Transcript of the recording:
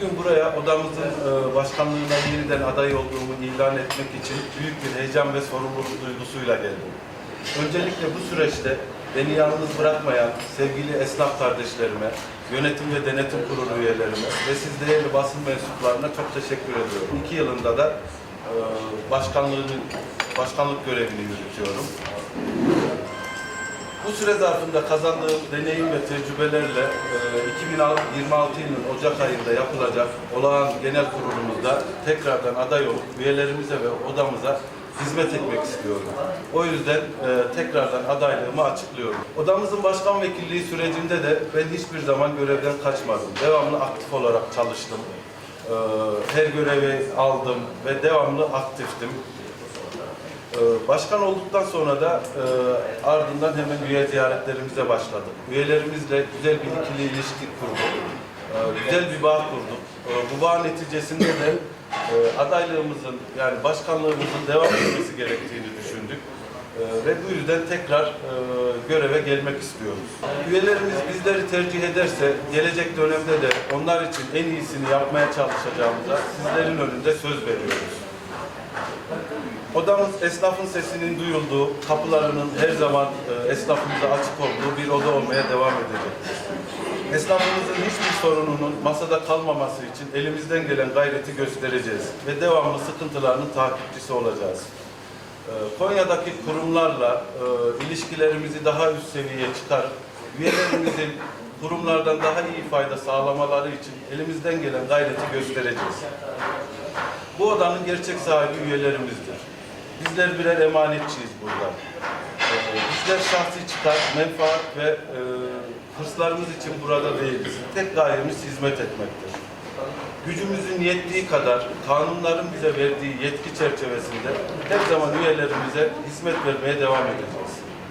Bugün buraya odamızın e, başkanlığına yeniden aday olduğumu ilan etmek için büyük bir heyecan ve sorumluluk duygusuyla geldim. Öncelikle bu süreçte beni yalnız bırakmayan sevgili esnaf kardeşlerime, yönetim ve denetim kurulu üyelerime ve siz değerli basın mensuplarına çok teşekkür ediyorum. İki yılında da e, başkanlığını, başkanlık görevini yürütüyorum. Bu süre zarfında kazandığım deneyim ve tecrübelerle e, 2026 yılının Ocak ayında yapılacak olağan genel kurulumuzda tekrardan aday olup üyelerimize ve odamıza hizmet etmek istiyorum. O yüzden e, tekrardan adaylığımı açıklıyorum. Odamızın başkan vekilliği sürecinde de ben hiçbir zaman görevden kaçmadım. Devamlı aktif olarak çalıştım. E, her görevi aldım ve devamlı aktiftim. Ee, Başkan olduktan sonra da e, ardından hemen üye ziyaretlerimize başladık. Üyelerimizle güzel bir ikili ilişki kurduk. Ee, güzel bir bağ kurduk. Ee, bu bağ neticesinde de e, adaylığımızın yani başkanlığımızın devam etmesi gerektiğini düşündük. Ve bu yüzden tekrar e, göreve gelmek istiyoruz. Üyelerimiz bizleri tercih ederse gelecek dönemde de onlar için en iyisini yapmaya çalışacağımıza sizlerin önünde söz veriyoruz. Odamız esnafın sesinin duyulduğu, kapılarının her zaman e, esnafımıza açık olduğu bir oda olmaya devam edecektir. Esnafımızın hiçbir sorununun masada kalmaması için elimizden gelen gayreti göstereceğiz ve devamlı sıkıntılarının takipçisi olacağız. E, Konya'daki kurumlarla e, ilişkilerimizi daha üst seviyeye çıkarıp üyelerimizin kurumlardan daha iyi fayda sağlamaları için elimizden gelen gayreti göstereceğiz. Bu odanın gerçek sahibi üyelerimizdir. Bizler birer emanetçiyiz burada. Ee, bizler şahsi çıkar, menfaat ve e, hırslarımız için burada değiliz. Tek gayemiz hizmet etmektir. Gücümüzün yettiği kadar kanunların bize verdiği yetki çerçevesinde her zaman üyelerimize hizmet vermeye devam edeceğiz.